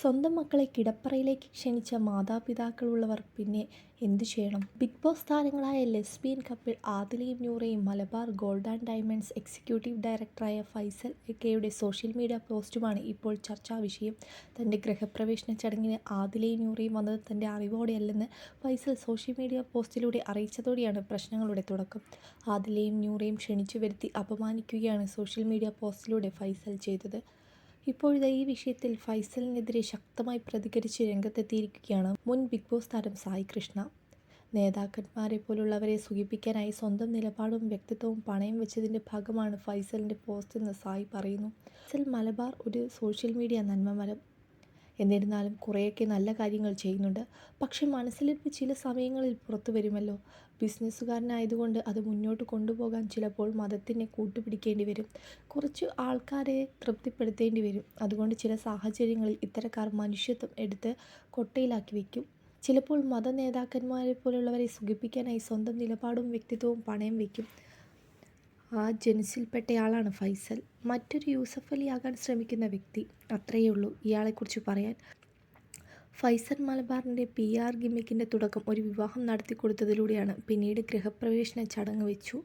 സ്വന്തം മക്കളെ കിടപ്പറയിലേക്ക് ക്ഷണിച്ച മാതാപിതാക്കളുള്ളവർ പിന്നെ എന്തു ചെയ്യണം? ബിഗ് ബോസ് താരങ്ങളായ ലെസ്ബിയൻ കപ്പിൾ ആദിലയും നൂറയും Malabar gold and diamonds executive ഡയറക്ടറായ ഫൈസൽ കെയുടെ സോഷ്യൽ മീഡിയ പോസ്റ്റുമാണ് ഇപ്പോൾ ചർച്ചാ വിഷയം. തന്റെ ഗൃഹപ്രവേശന ചടങ്ങിന് ആദിലയും നൂറയും വന്നത് തന്റെ അറിവോടെയല്ലെന്ന് ഫൈസൽ സോഷ്യൽ മീഡിയ പോസ്റ്റിലൂടെ അറിയിച്ചതോടെയാണ് പ്രശ്നങ്ങളുടെ തുടക്കം. ആദിലയും നൂറയും ക്ഷണിച്ചു വരുത്തി അപമാനിക്കുകയാണ് സോഷ്യൽ മീഡിയ പോസ്റ്റിലൂടെ ഫൈസൽ ചെയ്തത്. ഇപ്പോഴത്തെ ഈ വിഷയത്തിൽ ഫൈസലിനെതിരെ ശക്തമായി പ്രതികരിച്ച് രംഗത്തെത്തിയിരിക്കുകയാണ് മുൻ ബിഗ് ബോസ് താരം സായി കൃഷ്ണ. നേതാക്കന്മാരെ പോലുള്ളവരെ സുഖിപ്പിക്കാനായി സ്വന്തം നിലപാടും വ്യക്തിത്വവും പണയം വെച്ചതിന്റെ ഭാഗമാണ് ഫൈസലിന്റെ പോസ്റ്റ് എന്ന് സായി പറയുന്നു. ഫൈസൽ മലബാർ ഒരു സോഷ്യൽ മീഡിയ നന്മമരം. എന്നിരുന്നാലും കുറേയൊക്കെ നല്ല കാര്യങ്ങൾ ചെയ്യുന്നുണ്ട്. പക്ഷേ മനസ്സിലിപ്പോൾ ചില സമയങ്ങളിൽ പുറത്തു വരുമല്ലോ. ബിസിനസ്സുകാരനായതുകൊണ്ട് അത് മുന്നോട്ട് കൊണ്ടുപോകാൻ ചിലപ്പോൾ മതത്തിനെ കൂട്ടുപിടിക്കേണ്ടി വരും. കുറച്ച് ആൾക്കാരെ തൃപ്തിപ്പെടുത്തേണ്ടി വരും. അതുകൊണ്ട് ചില സാഹചര്യങ്ങളിൽ ഇത്തരക്കാർ മനുഷ്യത്വം എടുത്ത് കൊട്ടയിലാക്കി വയ്ക്കും. ചിലപ്പോൾ മത നേതാക്കന്മാരെ പോലുള്ളവരെ സുഖിപ്പിക്കാനായി സ്വന്തം നിലപാടും വ്യക്തിത്വവും പണയം വയ്ക്കും. ആ ജനുസിൽപ്പെട്ടയാളാണ് ഫൈസൽ. മറ്റൊരു യൂസഫ് അലി ആകാൻ ശ്രമിക്കുന്ന വ്യക്തി. അത്രയേ ഉള്ളൂ ഇയാളെക്കുറിച്ച് പറയാൻ. ഫൈസൽ മലബാറിന്റെ പി ആർ ഗിമ്മിക്കിന്റെ തുടക്കം ഒരു വിവാഹം നടത്തിക്കൊടുത്തതിലൂടെയാണ് പിന്നീട് ഗൃഹപ്രവേശന ചടങ്ങ് വെച്ചു.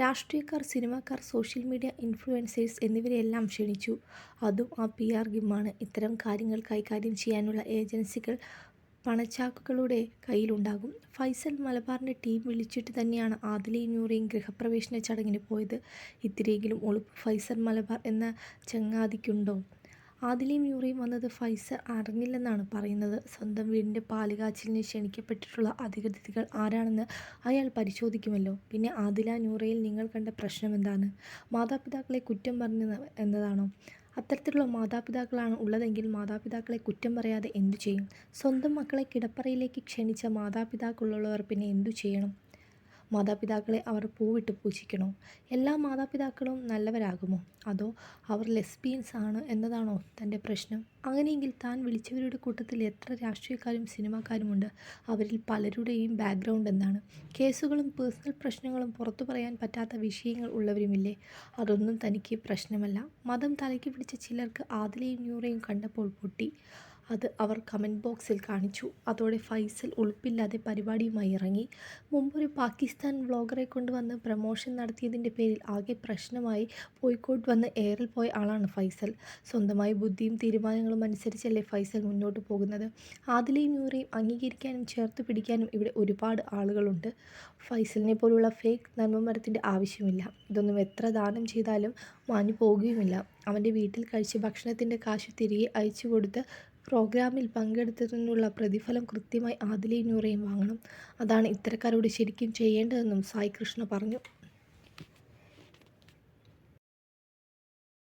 രാഷ്ട്രീയക്കാർ സിനിമാക്കാർ സോഷ്യൽ മീഡിയ ഇൻഫ്ലുവൻസേഴ്സ് എന്നിവരെയെല്ലാം ക്ഷണിച്ചു. അതും ആ പി ആർ ഗിമ്മാണ്. ഇത്തരം കാര്യങ്ങൾ കൈകാര്യം ചെയ്യാനുള്ള ഏജൻസികൾ പണച്ചാക്കുകളുടെ കയ്യിലുണ്ടാകും. ഫൈസൽ മലബാറിന്റെ ടീം വിളിച്ചിട്ട് തന്നെയാണ് ആദിലയും നൂറയും ഗൃഹപ്രവേശന ചടങ്ങിന് പോയത്. ഇത്തിരിയെങ്കിലും ഒളിപ്പ് ഫൈസൽ മലബാർ എന്ന ചങ്ങാതിക്കുണ്ടോ? ആദിലയും യൂറിയും വന്നത് ഫൈസർ അറിഞ്ഞില്ലെന്നാണ് പറയുന്നത്. സ്വന്തം വീടിന്റെ പാലുകാച്ചിലിന് ക്ഷണിക്കപ്പെട്ടിട്ടുള്ള അധികൃതികൾ ആരാണെന്ന് അയാൾ പരിശോധിക്കുമല്ലോ. പിന്നെ ആദില നൂറയിൽ നിങ്ങൾ കണ്ട പ്രശ്നം എന്താണ്? മാതാപിതാക്കളെ കുറ്റം പറഞ്ഞു എന്നതാണോ? അത്തരത്തിലുള്ള മാതാപിതാക്കളാണ് ഉള്ളതെങ്കിൽ മാതാപിതാക്കളെ കുറ്റം പറയാതെ എന്തു ചെയ്യും? സ്വന്തം മക്കളെ കിടപ്പറയിലേക്ക് ക്ഷണിച്ച മാതാപിതാക്കളുള്ളവർ പിന്നെ എന്തു ചെയ്യണം? മാതാപിതാക്കളെ അവർ പൂവിട്ട് പൂജിക്കണോ? എല്ലാ മാതാപിതാക്കളും നല്ലവരാകുമോ? അതോ അവർ ലെസ്ബിയൻസ് ആണ് എന്നതാണോ തന്റെ പ്രശ്നം? അങ്ങനെയെങ്കിൽ താൻ വിളിച്ചവരുടെ കൂട്ടത്തിൽ എത്ര രാഷ്ട്രീയക്കാരും സിനിമാക്കാരുമുണ്ട് അവരിൽ പലരുടെയും ബാക്ക്ഗ്രൗണ്ട് എന്താണ്? കേസുകളും പേഴ്സണൽ പ്രശ്നങ്ങളും പുറത്തു പറയാൻ പറ്റാത്ത വിഷയങ്ങൾ ഉള്ളവരുമില്ലേ? അതൊന്നും തനിക്ക് പ്രശ്നമല്ല. മതം തലയ്ക്ക് പിടിച്ച ചിലർക്ക് ആദിലയും ന്യൂറയും കണ്ടപ്പോൾ പൊട്ടി. അത് അവർ കമന്റ് ബോക്സിൽ കാണിച്ചു. അതോടെ ഫൈസൽ ഉളുപ്പില്ലാതെ പരിപാടിയുമായി ഇറങ്ങി. മുമ്പൊരു പാകിസ്ഥാൻ വ്ളോഗറെ കൊണ്ടുവന്ന് പ്രമോഷൻ നടത്തിയതിന്റെ പേരിൽ ആകെ പ്രശ്നമായി കോഴിക്കോട് വന്ന് എയറിൽ പോയ ആളാണ് ഫൈസൽ. സ്വന്തമായി ബുദ്ധിയും തീരുമാനങ്ങളും അനുസരിച്ചല്ലേ ഫൈസൽ മുന്നോട്ട് പോകുന്നത്. ആദിലയും നൂറയും അംഗീകരിക്കാനും ചേർത്ത് പിടിക്കാനും ഇവിടെ ഒരുപാട് ആളുകളുണ്ട്. ഫൈസലിനെ പോലുള്ള ഫേക്ക് നന്മമരത്തിന്റെ ആവശ്യമില്ല. ഇതൊന്നും എത്ര ദാനം ചെയ്താലും മാഞ്ഞു പോകുകയുമില്ല അവന്റെ വീട്ടിൽ കഴിച്ച് ഭക്ഷണത്തിന്റെ കാശ് തിരികെ അയച്ചു കൊടുത്ത് പ്രോഗ്രാമിൽ പങ്കെടുത്തതിനുള്ള പ്രതിഫലം കൃത്യമായി ആദിലയും നൂറയും വാങ്ങണം. അതാണ് ഇത്തരക്കാരോട് ശരിക്കും ചെയ്യേണ്ടതെന്നും സായി കൃഷ്ണ പറഞ്ഞു.